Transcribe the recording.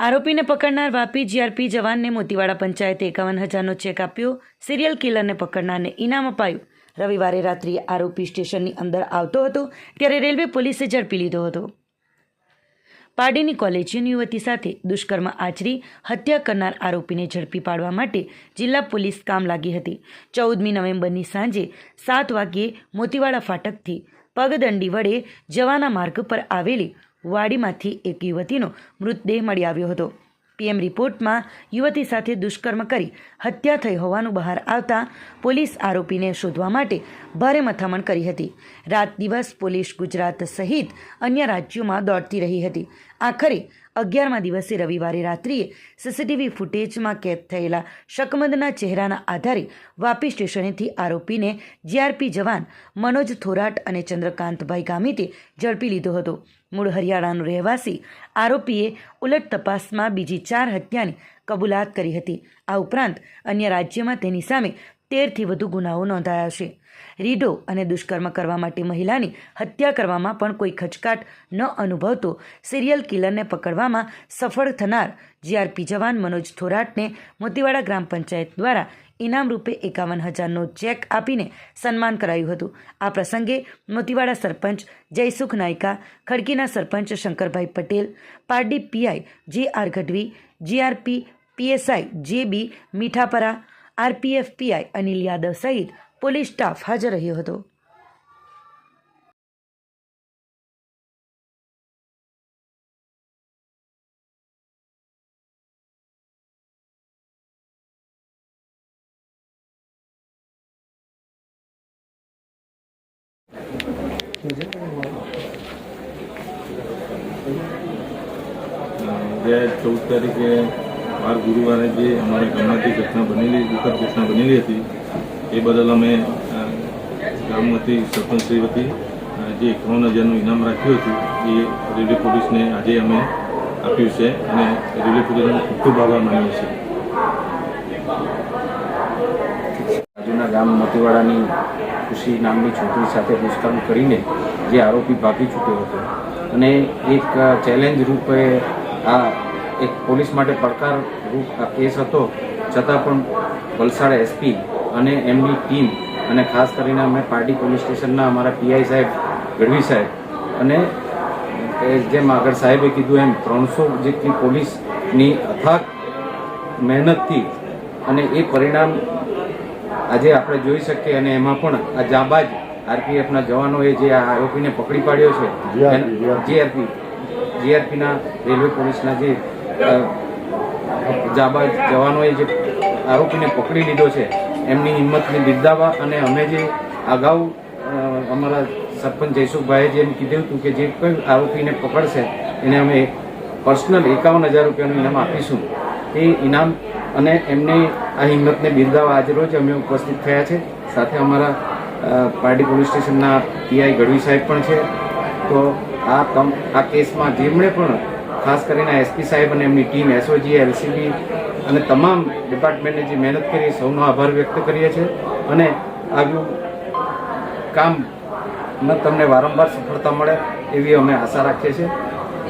આરોપીને પકડનાર વાપી જીઆરપી જવાનને મોતીવાડા પંચાયતે એકાવન હજારનો ચેક આપ્યો. સિરિયલ કિલરને પકડનારને ઇનામ અપાયું. રવિવારે રાત્રિ આરોપી સ્ટેશનની અંદર આવતો હતો, ત્યારે રેલવે પોલીસે ઝડપી લીધો હતો. પારડીની કોલેજની યુવતી સાથે દુષ્કર્મ આચરી હત્યા કરનાર આરોપીને ઝડપી પાડવા માટે જિલ્લા પોલીસ કામ લાગી હતી. ચૌદમી નવેમ્બરની સાંજે સાત વાગ્યે મોતીવાડા ફાટકથી પગદંડી વડે જવાના માર્ગ પર આવેલી વાડીમાંથી એક યુવતીનો મૃતદેહ મળી આવ્યો હતો. પીએમ રિપોર્ટમાં યુવતી સાથે દુષ્કર્મ કરી હત્યા થઈ હોવાનું બહાર આવતા પોલીસ આરોપીને શોધવા માટે ભારે મથામણ કરી હતી. રાત દિવસ પોલીસ ગુજરાત સહિત અન્ય રાજ્યોમાં દોડતી રહી હતી. આખરે અગિયારમા દિવસે રવિવારે રાત્રિએ સીસીટીવી ફૂટેજમાં કેદ થયેલા શકમંદના ચહેરાના આધારે વાપી સ્ટેશનેથી આરોપીને જીઆરપી જવાન મનોજ થોરાટ અને ચંદ્રકાંતભાઈ ગામિતે ઝડપી લીધો હતો. મૂળ હરિયાણાનો રહેવાસી આરોપીએ ઉલટ તપાસમાં બીજી ચાર હત્યાની કબૂલાત કરી હતી. આ ઉપરાંત અન્ય રાજ્યમાં તેની સામે તેરથી વધુ ગુનાઓ નોંધાયા છે. રીઢો અને દુષ્કર્મ કરવા માટે મહિલાની હત્યા કરવામાં પણ કોઈ ખચકાટ ન અનુભવતો સિરિયલ કિલરને પકડવામાં સફળ થનાર જીઆરપી જવાન મનોજ થોરાટને મોતીવાડા ગ્રામ પંચાયત દ્વારા ઇનામ રૂપે એકાવન હજારનો ચેક આપીને સન્માન કરાયું હતું. આ પ્રસંગે મોતીવાડા સરપંચ જયસુખ નાયકા, ખડકીના sarpanch Shankarbhai Patel, Pardi PI J R Gadhvi, GRP PSI J B Mithapara RPF PI Anil Yadav સહિત પોલીસ સ્ટાફ હાજર રહ્યો હતો બે ચૌદ તારીખે વાર ગુરુવારે જે અમારી ગામમાં જે ઘટના બનેલી, દુઃખદ ઘટના બનેલી હતી, એ બદલ અમે ગામ વતી સરપંચ વતી જે એકાવન હજારનું ઇનામ રાખ્યું હતું, એ રેલવે પોલીસને આજે અમે આપ્યું છે અને રેલવે પોલીસનો ખૂબ ખૂબ આભાર માનીએ છીએ. ગામ મોતીવાડાની ખુશી નામની છોકરી સાથે દુષ્કર્મ કરીને જે આરોપી ભાગી ચૂક્યો હતો. અને એક ચેલેન્જ રૂપે આ એક પોલીસ માટે પડકારરૂપ આ કેસ હતો. છતાં પણ વલસાડ એસપી અને એમની ટીમ અને ખાસ કરીને અમે પાર્ટી પોલીસ સ્ટેશનના અમારા પીઆઈ સાહેબ ગઢવી સાહેબ અને જેમ આગળ સાહેબે કીધું એમ ત્રણસો જેટલી પોલીસની અથાગ મહેનતથી અને એ પરિણામ આજે આપણે જોઈ શકીએ અને એમાં પણ આ જાબાજ આરપીએફના જવાનોએ જે આ આરોપીને પકડી પાડ્યો છે જીઆરપી જીઆરપીના રેલવે પોલીસના જે અ, જાબાજ જવાનોએ જે આરોપીને પકડી લીધો છે એમની હિંમતને બિરદાવવા અને અમે જે અગાઉ અમારા સરપંચ જયસુખભાઈએ જેમ કીધું હતું કે જે કોઈ આરોપીને પકડશે એને અમે પર્સનલ એકાવન હજાર રૂપિયાનું ઇનામ આપીશું. એ ઇનામ અને એમની આ હિંમતને બિરદાવવા આજે રોજ અમે ઉપસ્થિત થયા છે. સાથે અમારા પાર્ટી પોલીસ સ્ટેશનના પીઆઈ ગઢવી સાહેબ પણ છે. તો આ આ કેસમાં જેમણે પણ ખાસ કરીને એસપી સાહેબ અને એમની ટીમ એસઓજી એલસીબી અને તમામ ડિપાર્ટમેન્ટને જે મહેનત કરી, સૌનો આભાર વ્યક્ત કરીએ છીએ. અને આવ્યું કામ તમને વારંવાર સફળતા મળે એવી અમે આશા રાખીએ છીએ.